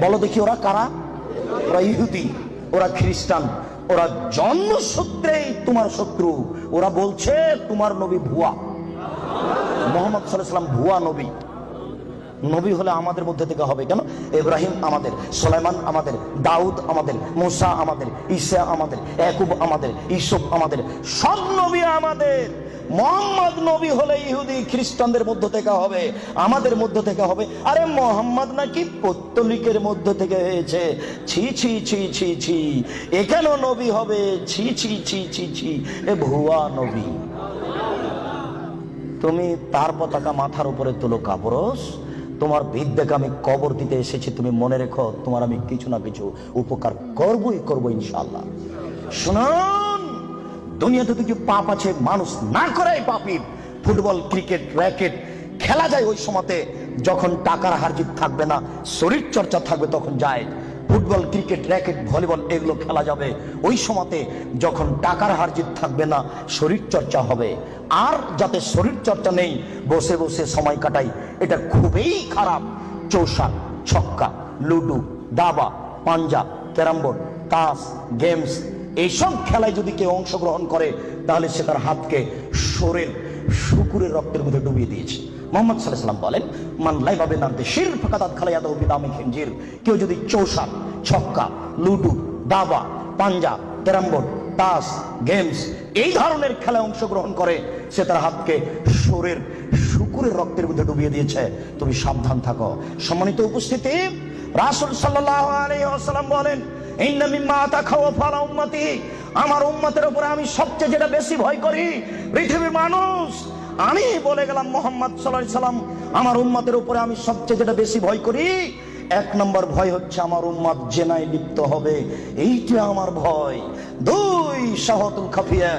বলো দেখি ওরা কারা? ওরা ইহুদি, ওরা খ্রিস্টান, ওরা জন্মসূত্রেই তোমার শত্রু। ওরা বলছে তোমার নবী ভুয়া। মোহাম্মদ সাল্লাম ভুয়া নবী। নবী হলে আমাদের মধ্যে থেকে হবে কেন? ইব্রাহিম আমাদের, সোলাইমান আমাদের, দাউদ আমাদের, মুসা আমাদের, ঈসা আমাদের একুব আমাদের ইসুফ আমাদের, সব নবী আমাদের। মোহাম্মদ নবী হলে ইহুদি খ্রিস্টানদের মধ্য থেকে হবে, আমাদের মধ্য থেকে হবে। আরে মোহাম্মদ নাকি পত্তলিকের মধ্য থেকে হয়েছে। ছি ছি ছি ছি ছি। এ কেন নবী হবে? ছি ছি ছি ছি ছি। এ ভুয়া নবী। তুমি তার পতাকা মাথার উপরে তুলো কাপড়স তোমার বিদ্যাকে আমি কবর দিতে এসেছি, তুমি মনে রেখো, তোমার আমি কিছু না কিছু উপকার করবই, করব ইনশাল্লাহ শুনুন। দুনিয়াতে তো কিছু পাপ আছে, মানুষ না করাই পাপি ফুটবল, ক্রিকেট, র্যাকেট, খেলা যায় ওই সময়তে। যখন টাকার হারজিত থাকবে না, শরীর চর্চা থাকবে, তখন যায়। ফুটবল, ক্রিকেট, র্যাকেট, ভলিবল, এগুলো খেলা যাবে। ওই সময়তে যখন টাকার হারজিত থাকবে না, শরীর চর্চা হবে। আর যাতে শরীর চর্চা নেই, বসে বসে সময় কাটাই, এটা খুবই খারাপ। চৌসাক ছক্কা, লুডু, দাবা, পাঞ্জা, ক্যারাম বোর্ড, তাস, গেমস এইসব খেলায় যদি কেউ অংশগ্রহণ করে, তাহলে সে তার হাতকে শরীর শুকুরের রক্তের মধ্যে ডুবিয়ে দিয়েছে। মোহাম্মদ সাল্লাম বলেন, মান লাইভাবে নামতে শির ফাঁকাত খালাইয়াদ বিদামি খেঞ্জির কেউ যদি চৌসাক ছক্কা, লুডু, দাবা, পাঞ্জা, ক্যারামবোর্ড, তাস, গেমস এই ধরনের খেলায় অংশগ্রহণ করে, সে তার হাতকে শরীর শুকুরের রক্তের মধ্যে ডুবিয়ে দিয়েছে। তুমি সাবধান থাকো। সম্মানিত উপস্থিতি, রাসুল সাল্লাহ আলাইহি বলেন এই নামি মাতা খাওয়া ফালা উম্মতি। আমার উম্মতের উপরে আমি সবচেয়ে যেটা বেশি ভয় করি, পৃথিবীর মানুষ। আমি বলে গেলাম মোহাম্মদ সাল্লাহ সাল্লাম, আমার উম্মতের উপরে আমি সবচেয়ে যেটা বেশি ভয় করি, এক নম্বর ভয় হচ্ছে আমার উম্মাদ জেনায় লিপ্ত হবে। এইটা আমার ভয়। দুই শাহতুল খাফিয়া,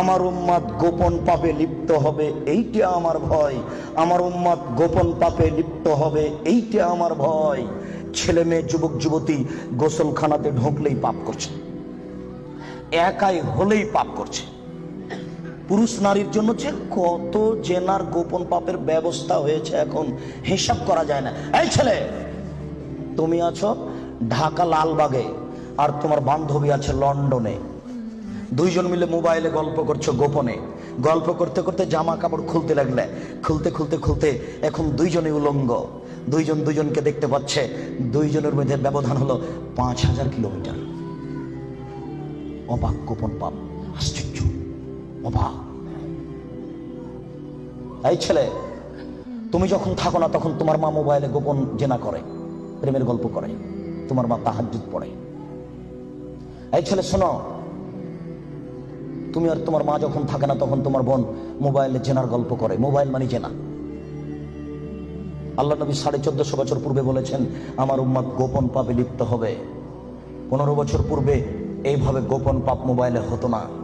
আমার উম্মাদ গোপন পাপে লিপ্ত হবে, এইটা আমার ভয়। আমার উম্মাদ গোপন পাপে লিপ্ত হবে, এইটা আমার ভয়। ছেলে মেয়ে, যুবক, যুবতী গোসলখানাতে ঢুকলেই পাপ করছে। একাই হলেই পাপ করছে। পুরুষ নারীর জন্য যে কত জেনার গোপন পাপের ব্যবস্থা হয়েছে এখন হিসাব করা যায় না। এই ছেলে, তুমি আছো ঢাকা লালবাগে আর তোমার বান্ধবী আছে লন্ডনে। দুইজন মিলে মোবাইলে গল্প করছ গোপনে। গল্প করতে করতে জামা কাপড় খুলতে লাগলে। খুলতে খুলতে খুলতে এখন দুইজনে উলঙ্গ। দুইজন দুইজনকে দেখতে পাচ্ছে। দুইজনের মধ্যে ব্যবধান হলো পাঁচ হাজার কিলোমিটার। অবাক গোপন পাপ, আশ্চর্য, অবাক। এই ছেলে, তুমি যখন থাকো না, তখন তোমার মা মোবাইলে গোপন জেনা করে, প্রেমের গল্প করে। তোমার মা তাহাজুদ পড়ে। এই ছেলে, শোনো, তুমি আর তোমার মা যখন থাকে না, তখন তোমার বোন মোবাইলে জেনার গল্প করে। মোবাইল মানে জেনা। আল্লাহ নবী সাড়ে চোদ্দশো বছর পূর্বে বলেছেন, আমার উম্মাদ গোপন পাপে লিপ্ত হবে। পনেরো বছর পূর্বে এইভাবে গোপন পাপ মোবাইলে হতো না।